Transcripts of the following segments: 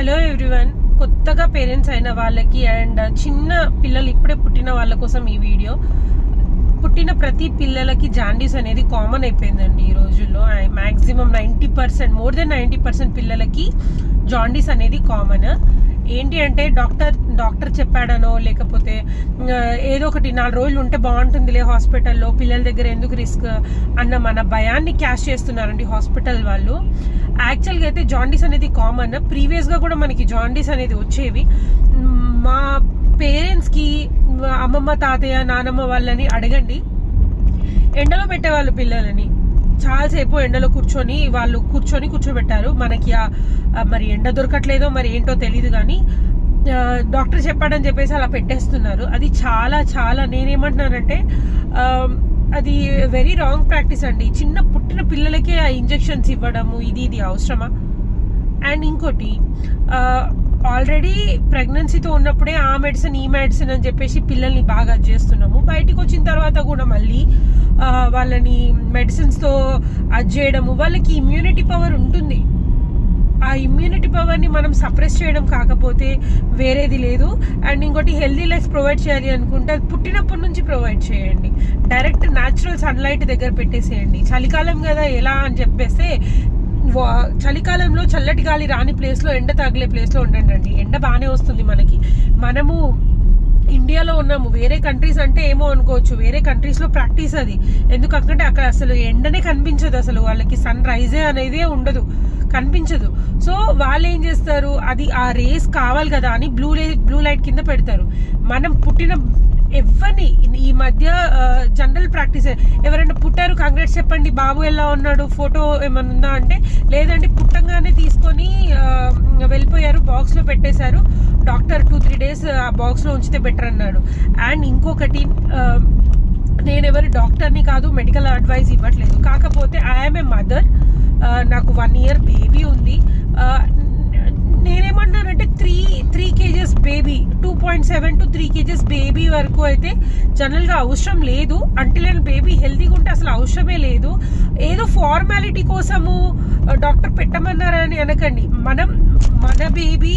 Hello everyone కొత్తగా parents అయిన వాళ్ళకి అండ్ చిన్న పిల్లలు ఇప్పుడే పుట్టిన వాళ్ళ కోసం ఈ వీడియో పుట్టిన ప్రతి పిల్లలకి జాండీస్ అనేది కామన్ అయిపోయిందండి ఈ రోజుల్లో. Maximum ninety percent more than ninety percent పిల్లలకి జాండీస్ అనేది కామన్ ఏంటి అంటే డాక్టర్ డాక్టర్ చెప్పాడనో లేకపోతే ఏదో ఒకటి నాలుగు రోజులు ఉంటే బాగుంటుందిలే హాస్పిటల్లో పిల్లల దగ్గర ఎందుకు రిస్క్ అన్న మన భయాన్ని క్యాష్ చేస్తున్నారండి హాస్పిటల్ వాళ్ళు. యాక్చువల్గా అయితే జాండీస్ అనేది కామన్. ప్రీవియస్గా కూడా మనకి జాండీస్ అనేది వచ్చేవి. మా పేరెంట్స్కి అమ్మమ్మ తాతయ్య నానమ్మ వాళ్ళని అడగండి. ఎండలో పెట్టేవాళ్ళు పిల్లలని. చాలాసేపు ఎండలో కూర్చొని వాళ్ళు కూర్చొని కూర్చోబెట్టారు. మనకి ఆ- మరి ఎండ దొరకట్లేదో మరి ఏంటో తెలియదు కానీ డాక్టర్ చెప్పాడని చెప్పేసి అలా పెట్టేస్తున్నారు. అది చాలా చాలా నేనేమంటున్నానంటే అది వెరీ రాంగ్ ప్రాక్టీస్ అండి. చిన్న పుట్టిన పిల్లలకే ఆ ఇంజెక్షన్స్ ఇవ్వడము ఇది ఇది అవసరమా? అండ్ ఇంకోటి ఆల్రెడీ ప్రెగ్నెన్సీతో ఉన్నప్పుడే ఆ మెడిసిన్ ఈ మెడిసిన్ అని చెప్పేసి పిల్లల్ని బాగా అది చేస్తున్నాము. బయటికి వచ్చిన తర్వాత కూడా మళ్ళీ వాళ్ళని మెడిసిన్స్తో అది చేయడము వాళ్ళకి ఇమ్యూనిటీ పవర్ ఉంటుంది. ఆ ఇమ్యూనిటీ పవర్ని మనం సప్రెస్ చేయడం కాకపోతే వేరేది లేదు. అండ్ ఇంకోటి హెల్దీ లైఫ్ ప్రొవైడ్ చేయాలి అనుకుంటే అది పుట్టినప్పటి నుంచి ప్రొవైడ్ చేయండి. డైరెక్ట్ న్యాచురల్ సన్లైట్ దగ్గర పెట్టేసేయండి. చలికాలం కదా ఎలా అని చెప్పేస్తే చలికాలంలో చల్లటి గాలి రాని ప్లేస్లో ఎండ తగిలే ప్లేస్లో ఉండండి అండి. ఎండ బాగానే వస్తుంది మనకి. మనము ఇండియాలో ఉన్నాము. వేరే కంట్రీస్ అంటే ఏమో అనుకోవచ్చు. వేరే కంట్రీస్లో ప్రాక్టీస్ అది. ఎందుకంటే అక్కడ అసలు ఎండనే కనిపించదు అసలు. వాళ్ళకి సన్ రైజే అనేది ఉండదు. కనిపించదు. సో వాళ్ళు ఏం చేస్తారు? అది ఆ రేస్ కావాలి కదా అని బ్లూ లైట్ బ్లూ లైట్ కింద పెడతారు. మనం పుట్టిన ఎవరిని ఈ మధ్య జనరల్ ప్రాక్టీస్ ఎవరైనా పుట్టారు కాంగ్రెస్ చెప్పండి బాబు ఎలా ఉన్నాడు ఫోటో ఏమైనా ఉందా అంటే లేదండి పుట్టంగానే తీసుకొని వెళ్ళిపోయారు బాక్స్లో పెట్టేశారు. డాక్టర్ టూ త్రీ డేస్ ఆ బాక్స్లో ఉంచితే బెటర్ అన్నాడు. అండ్ ఇంకొకటి నేను ఎవరు డాక్టర్ని కాదు మెడికల్ అడ్వైస్ ఇవ్వట్లేదు. కాకపోతే ఐఎమ్ ఏ మదర్ నాకు వన్ ఇయర్ బేబీ ఉంది. ఆ, నేనేమన్నానంటే three three kgs baby two point seven to three kgs baby వరకు అయితే జనరల్గా అవసరం లేదు. అంటే నేను బేబీ హెల్తీగా ఉంటే అసలు అవసరమే లేదు. ఏదో ఫార్మాలిటీ కోసము డాక్టర్ పెట్టమన్నారని అనకండి. మనం మన బేబీ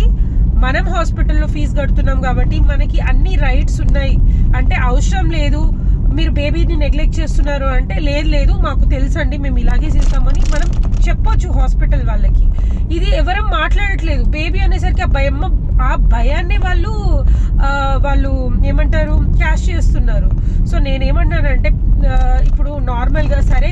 మనం హాస్పిటల్లో ఫీజు కడుతున్నాం కాబట్టి మనకి అన్ని రైట్స్ ఉన్నాయి. అంటే అవసరం లేదు. మీరు బేబీని నెగ్లెక్ట్ చేస్తున్నారు అంటే లేదు లేదు మాకు తెలుసండి మేము ఇలాగే చేస్తామని మనం చెప్పొచ్చు హాస్పిటల్ వాళ్ళకి. ఇది ఎవరం మాట్లాడట్లేదు. బేబీ అనేసరికి ఆ భయం ఆ భయాన్ని వాళ్ళు వాళ్ళు ఏమంటారు క్యాష్ చేస్తున్నారు. సో నేనేమన్నానంటే ఇప్పుడు నార్మల్గా సరే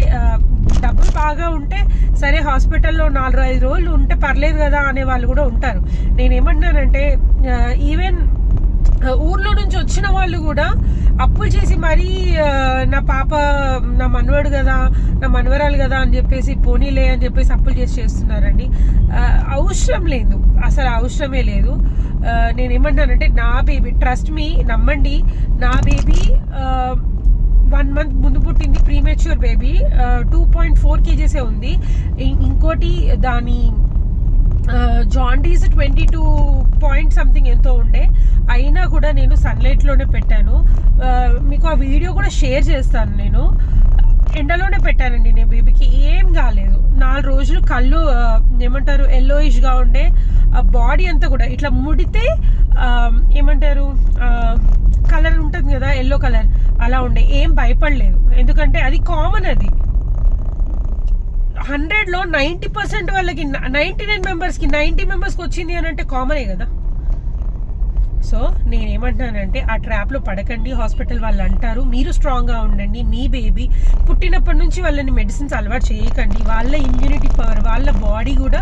డబ్బులు బాగా ఉంటే సరే హాస్పిటల్లో నాలుగు ఐదు రోజులు ఉంటే పర్లేదు కదా అనే వాళ్ళు కూడా ఉంటారు. నేనేమన్నానంటే ఈవెన్ ఊర్లో నుంచి వచ్చిన వాళ్ళు కూడా అప్పులు చేసి మరీ నా పాప నా మనవడు కదా నా మనవరాలు కదా అని చెప్పేసి పోనీలే అని చెప్పేసి అప్పులు చేసి చేస్తున్నారండి. అవసరం లేదు. అసలు అవసరమే లేదు. ఆ, నేనేమంటానంటే నా బేబీ ట్రస్ట్ మీ నమ్మండి. నా బేబీ వన్ మంత్ ముందు పుట్టింది premature baby two point four కేజీసే ఉంది. ఇంకోటి దాని jaundice twenty two point something ఎంతో ఉండే. అయినా కూడా నేను సన్లైట్లోనే పెట్టాను. మీకు ఆ వీడియో కూడా షేర్ చేస్తాను నేను. ఎండలోనే పెట్టానండి నేను బేబీకి ఏం కాలేదు. నాలుగు రోజులు కళ్ళు ఏమంటారు ఎల్లోయిష్గా ఉండే. ఆ బాడీ అంతా కూడా ఇట్లా ముడితే ఏమంటారు కలర్ ఉంటుంది కదా ఎల్లో కలర్ అలా ఉండే. ఏం భయపడలేదు. ఎందుకంటే అది కామన్ అది. హండ్రెడ్లో పర్సెంట్ వాళ్ళకి నైంటీ నైన్ మెంబర్స్కి నైన్టీ మెంబర్స్కి వచ్చింది అని అంటే కామనే కదా. సో నేనేమంటున్నానంటే ఆ ట్రాప్లో పడకండి హాస్పిటల్ వాళ్ళు అంటారు మీరు స్ట్రాంగ్గా ఉండండి మీ బేబీ పుట్టినప్పటి నుంచి వాళ్ళని మెడిసిన్స్ అలవాటు చేయకండి వాళ్ళ ఇమ్యూనిటీ పవర్ వాళ్ళ బాడీ కూడా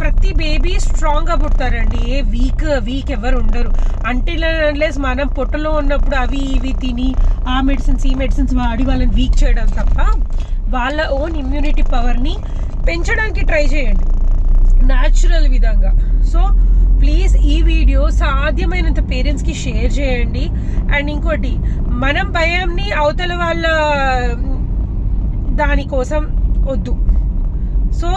ప్రతి బేబీ స్ట్రాంగ్గా పుడతారండి. ఏ వీక్ వీక్ ఎవరు ఉండరు. అంటే అన్లెస్ మనం పొట్టలో ఉన్నప్పుడు అవి ఇవి తిని ఆ మెడిసిన్స్ ఈ మెడిసిన్స్ వాడి వాళ్ళని వీక్ చేయడం తప్ప వాళ్ళ ఓన్ ఇమ్యూనిటీ పవర్ని పెంచడానికి ట్రై చేయండి. న్యాచురల్ విధంగా. సో ప్లీజ్ ఈ వీడియో సాధ్యమైనంత పేరెంట్స్కి షేర్ చేయండి. అండ్ ఇంకోటి మనం భయంని అవతల వాళ్ళ దానికోసం వద్దు. సో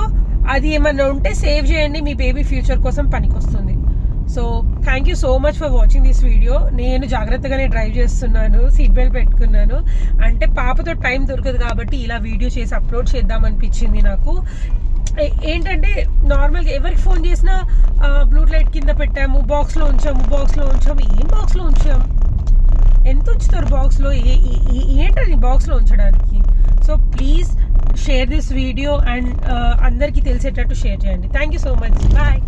అది ఏమన్నా ఉంటే సేవ్ చేయండి. మీ బేబీ ఫ్యూచర్ కోసం పనికొస్తుంది. So thank you so much for watching this video నేను జాగ్రత్తగానే డ్రైవ్ చేస్తున్నాను సీట్ బెల్ట్ పెట్టుకున్నాను. అంటే పాపతో టైం దొరకదు కాబట్టి ఇలా వీడియో చేసి అప్లోడ్ చేద్దాం అనిపించింది నాకు. ఏంటంటే నార్మల్గా ఎవరికి ఫోన్ చేసినా బ్లూ లైట్ కింద పెట్టాము బాక్స్లో ఉంచాము బాక్స్లో ఉంచాము ఏం బాక్స్లో ఉంచాము ఎంత ఉంచుతారు బాక్స్లో ఏ బాక్స్లో ఉంచడానికి? So please share this video and అందరికీ తెలిసేటట్టు షేర్ చేయండి. Thank you so much bye